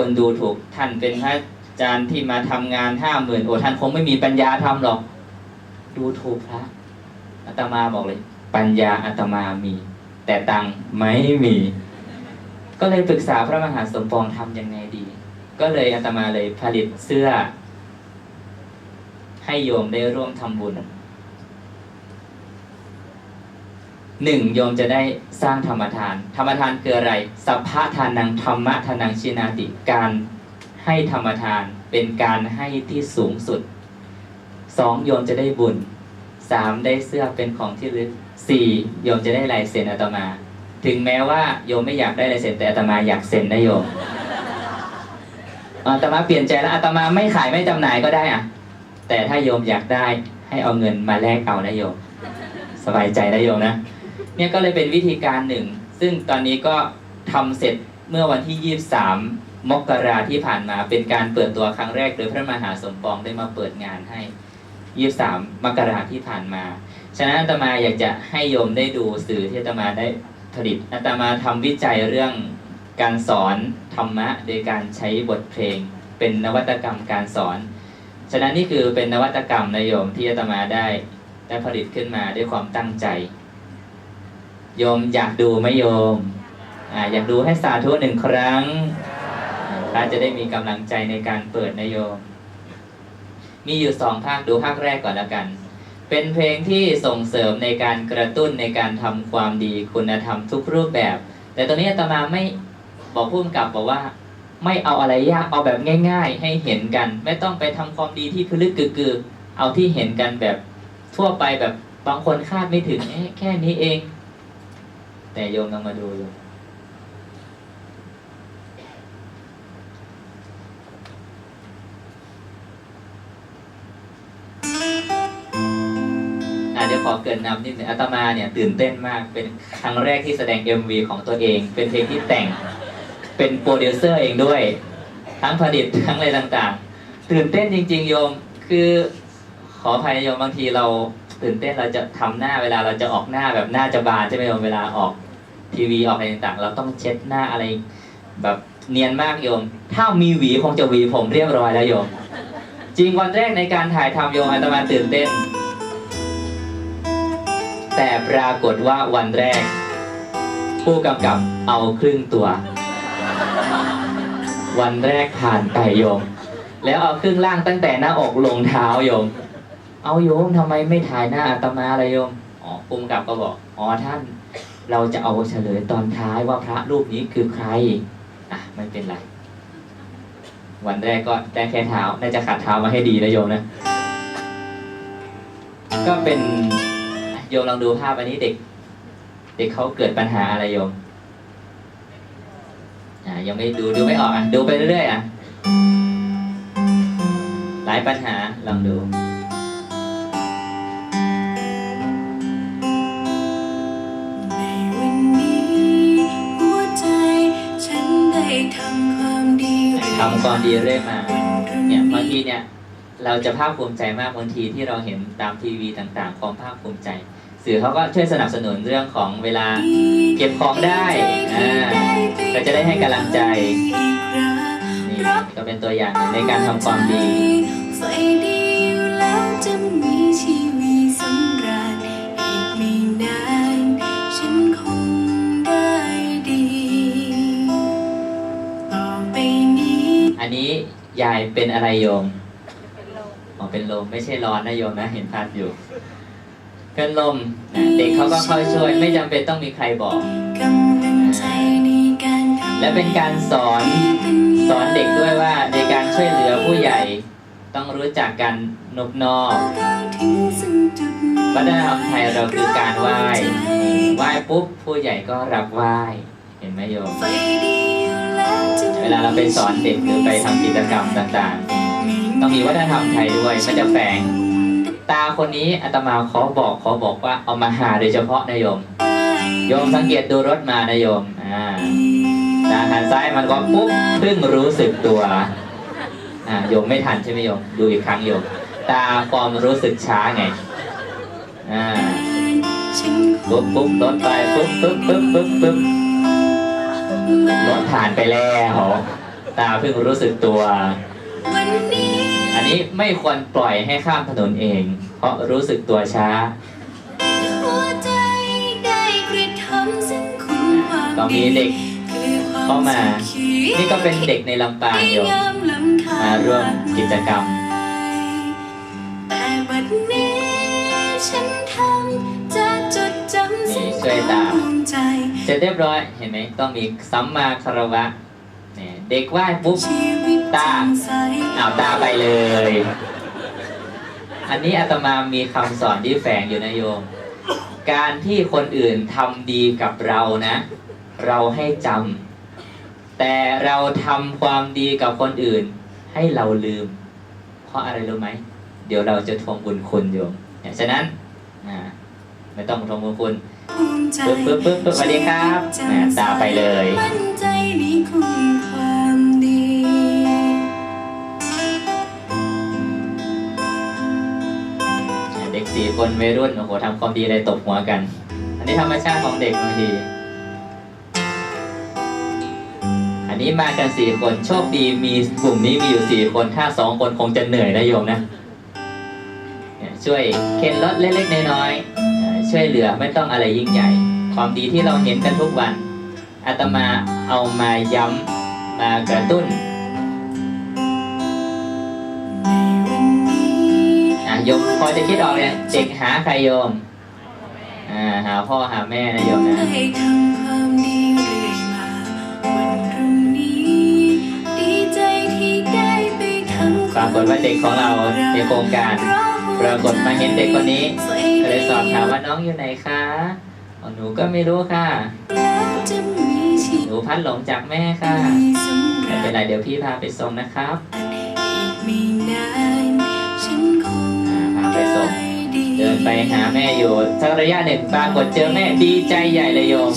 คนดูถูกท่านเป็นพระอาจารย์ที่มาทำงานห้าหมื่นโอ้ท่านคงไม่มีปัญญาทำหรอก ดูถูกพระอาตมาบอกเลย ปัญญาอาตมามี แต่ตังค์ไม่มี ก็เลยปรึกษาพระมหาสมปองทำยังไงดี ก็เลยอาตมาเลยผลิตเสื้อ ให้โยมได้ร่วมทำบุญ หนึ่งโยมจะได้สร้างธรรมทาน ธรรมทานคืออะไร สัพพะทานังธรรมะทานังชินาติการให้ธรรมทานเป็นการให้ที่สูงสุดสองโยมจะได้บุญสามได้เสื้อเป็นของที่ระลึกสี่โยมจะได้ลายเซ็นอาตมา ถึงแม้ว่าโยมไม่อยากได้ลายเซ็นแต่อาตมาอยากเซ็นนะโยมอาตมาเปลี่ยนใจแล้วอาตมาไม่ขายไม่จำหน่ายก็ได้อะแต่ถ้าโยมอยากได้ให้เอาเงินมาแลกเอานะโยม สบายใจนะโยมนะ เนี่ยก็เลยเป็นวิธีการหนึ่ง ซึ่งตอนนี้ก็ทำเสร็จเมื่อวันที่ 23 มกราที่ผ่านมาเป็นการเปิดตัวครั้งแรก โดยพระมหาสมปองได้มาเปิดงานให้ 23 มกราที่ผ่านมา ฉะนั้นอาตมาอยากจะให้โยมได้ดูสื่อที่อาตมาได้ผลิตอาตมาทำวิจัยเรื่องการสอนธรรมะ โดยการใช้บทเพลง เป็นนวัตกรรมการสอน ฉะนั้นนี่คือเป็นนวัตกรรมนโยมที่อาตมาได้ได้ผลิตขึ้นมาด้วยความตั้งใจ โยมอยากดูไหมโยมออยากดูให้สาธุหนึ่งครั้งพระจะได้มีกำลังใจในการเปิดนะโยม มีอยู่สองภาคดูภาคแรกก่อนแล้วกัน เป็นเพลงที่ส่งเสริมในการกระตุ้นในการทำความดีคุณธรรมทุกรูปแบบ แต่ตรงนี้อาตมาไม่บอกพุ่มกับบอกว่า ไม่เอาอะไรยากเอาแบบง่าย ๆ ให้เห็นกัน ไม่ต้องไปทำความดีที่พลึกกึกๆเอาที่เห็นกันแบบทั่วไปแบบบางคนคาดไม่ถึงแค่นี้เอง แต่โยมต้องมาดูโยมเดี๋ยวขอเกินนำนิดนึงอาตมาเนี่ยตื่นเต้นมากเป็นครั้งแรกที่แสดง MV ของตัวเอง เป็นเพลงที่แต่ง เป็นโปรดิวเซอร์เองด้วย ทั้งผลิตทั้งอะไรต่างๆ ตื่นเต้นจริง ๆ โยมคือขออภัยโยมบางทีเราตื่นเต้นเราจะทำหน้าเวลาเราจะออกหน้าแบบหน้าจะบานใช่ไหมโยมเวลาออก ทีวีออกอะไรต่างๆ เราต้องเช็ดหน้าอะไร แบบเนียนมากโยม ถ้ามีหวีคงจะหวีผมเรียบร้อยแล้วโยม จริงวันแรกในการถ่ายทำโยมอาตมาตื่นเต้น แต่ปรากฏว่าวันแรก ผู้กำกับเอาครึ่งตัว วันแรกผ่านไปโยม แล้วเอาครึ่งล่างตั้งแต่หน้าอกลงเท้าโยม เอาโยมทำไมไม่ถ่ายหน้าอาตมาเลยโยมอ๋อภูมิกับก็บอกอ๋อท่าน เราจะเอาเฉลยตอนท้ายว่าพระรูปนี้คือใคร อะไม่เป็นไร วันแรกก็ได้แค่เท้า น่าจะขัดเท้ามาให้ดีนะโยมนะ ก็เป็นโยมลองดูภาพอันนี้เด็ก เด็กเขาเกิดปัญหาอะไรโยม อ่ายังไม่ดูดูไม่ออกอะ ดูไปเรื่อยๆอะ หลายปัญหาลองดู ความดีเรื่อยมาเนี่ยบางทีเนี่ยเราจะภาคภูมิใจมากบางทีที่เราเห็นตามทีวีต่างๆความภาคภูมิใจ สื่อเขาก็ช่วยสนับสนุนเรื่องของเวลาเก็บของได้อ่าก็จะได้ให้กำลังใจนี่ก็เป็นตัวอย่างหนึ่งในการทำความดี นี้ยายเป็นอะไรโยมอ๋อเป็นลมไม่ใช่ร้อนนะโยมนะ เห็นภาพอยู่ เป็นลมเด็กเขาก็ค่อยช่วย ไม่จำเป็นต้องมีใครบอกกำลังใจในการทำและเป็นการสอนสอนเด็กด้วยว่าในการช่วยเหลือผู้ใหญ่ต้องรู้จักกันนบนอบถึงซึ่งจุดวัฒนธรรมไทยเราคือการไหว้ไหว้ปุ๊บผู้ใหญ่ก็รับไหว้ เห็นไหมโยม ล้วเวลาเราไปสอนเด็กหรือไปทำกิจกรรมต่างๆ ต้องมีวัฒนธรรมไทยด้วยมันจะแฝงตาคนนี้อาตมาขอบอกขอบอกว่าเอามาหาโดยเฉพาะนะโยมโยมสังเกตดูรถมานะโยมอ่าตาหันซ้ายมันก็ปุ๊บเพิ่งรู้สึกตัวอ่าโยมไม่ทันใช่ไหมโยมดูอีกครั้งโยมตาความรู้สึกช้าไงอ่าปุ๊บปุ๊บรถไปปุ๊บปุ๊บปุ๊บปุ๊บปุ๊บ รถผ่านไปแล้วตาเพิ่งรู้สึกตัววันนี้อันนี้ไม่ควรปล่อยให้ข้ามถนนเอง เพราะรู้สึกตัวช้าหัวใจได้กระทำซึ่งคุณความก็มีเด็กคือความเข้ามาสุขีนี่ก็เป็นเด็กในลำปางโยมงามล้ำค่มาร่วมกิจกรรมแต่บัดนี้ฉัน ร็จเรียบร้อยเห็นไหมต้องมีสัมมาคารวะเนี่ยเด็กไหว้ปุ๊บตาแจ่มใสอ้าวตาไปเลย อันนี้อาตมามีคำสอนที่แฝงอยู่นะโยม การที่คนอื่นทำดีกับเรานะ เราให้จำแต่เราทำความดีกับคนอื่น ให้เราลืม เพราะอะไรรู้ไหมเดี๋ยวเราจะทวงบุญคุณโยมฉะนั้นไม่ต้องทวงบุญคุณ ปึ๊บปึ๊บปึ๊บปึ๊บสวัสดีครับแหมตาไปเลยมั่นใจในคุณความดี เด็กสี่คนวัยรุ่นโอ้โหทำความดีอะไรตบหัวกัน อันนี้ธรรมชาติของเด็กบางที อันนี้มากันสี่คนโชคดีมีกลุ่มนี้มีอยู่สี่คนถ้าสองคนคงจะเหนื่อยนะโยมนะช่วยเข็นรถเล็กๆน้อยๆ ช่วยเหลือไม่ต้องอะไรยิ่งใหญ่ ความดีที่เราเห็นกันทุกวันอาตมาเอามาย้ำมากระตุ้นนะโยมพอจะคิดออกเนี่ยเด็กหาใครโยมอ่าหาพ่อหาแม่นะโยมนะความเรื่อยมาวันพรุ่งนี้ดีใจที่ได้ไปทำปรากฏว่าเด็กของเราในโครงการ ปรากฏมาเห็นเด็กคนนี้ก็เลยสอบถามว่าน้องอยู่ไหนคะหนูก็ไม่รู้ค่ะ หนูพัดหลงจากแม่ค่ะไม่เป็นไรเดี๋ยวพี่พาไปส่งนะครับพาไปส่งเดินไปหาแม่อยู่สักระยะหนึ่งปรากฏเจอแม่ดีใจใหญ่เลยโยม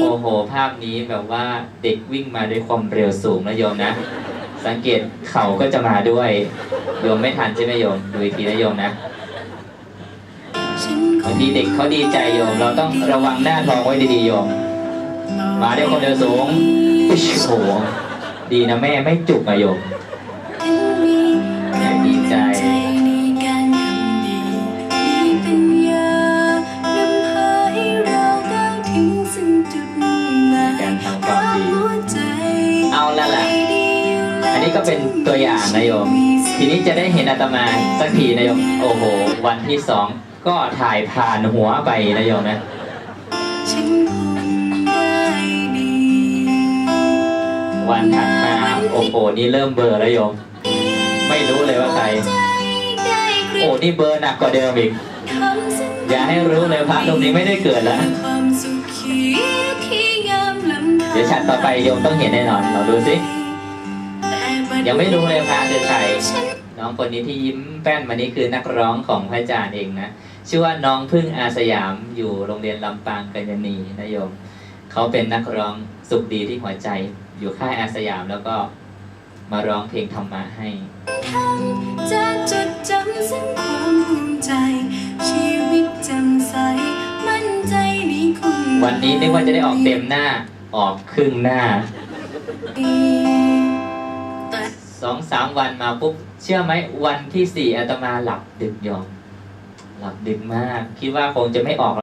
โอ้โห ภาพนี้แบบว่าเด็กวิ่งมาด้วยความเร็วสูงนะโยมนะ สังเกตเข่าก็จะมาด้วยโยมไม่ทันใช่ไหมโยมดูอีกทีนะโยมนะบางทีเด็กเขาดีใจโยม เราต้องระวังหน้าท้องไว้ดีๆโยม มาด้วยควคนเดียวสูงโอ้โหดีนะแม่ไม่จุกอะโยม นี้ก็เป็นตัวอย่างนะโยม ทีนี้จะได้เห็นอาตมาสักทีนะโยม โอ้โห วันที่สองก็ถ่ายผ่านหัวไปนะโยมนะวันถัดมาโอ้โหนี่เริ่มเบอร์แล้วโยม ไม่รู้เลยว่าใครใจได้กระโอ้นี่เบอร์หนักกว่าเดิมอีก อย่าให้รู้เลยพระตรูปนี้ไม่ได้เกิดแล้วเดี๋ยวฉันต่อไปโยมต้องเห็นแน่นอนเราดูสิ ยังไม่รู้เลยพระคือใครฉันน้องคนนี้ที่ยิ้มแป้นมานี่คือนักร้องของพระอาจารย์เองนะชื่อว่าน้องพึ่งอาสยามอยู่โรงเรียนลำปางกัญญาณีนะโยมเขาเป็นนักร้องสุขดีที่หัวใจ อยู่ค่ายอาสยามแล้วก็มาร้องเพลงธรรมะให้ทำจะจดจำซึ่งความภูมิใจ ชีวิตแจ่มใสมั่นใจในคุณวันนี้นึกว่าจะได้ออกเต็มหน้าออกครึ่งหน้าดีแต่ สองสามวันมาปุ๊บเชื่อไหมวันที่สี่อาตมาหลับดึกยอมหลับดึกมาก คิดว่าคงจะไม่ออก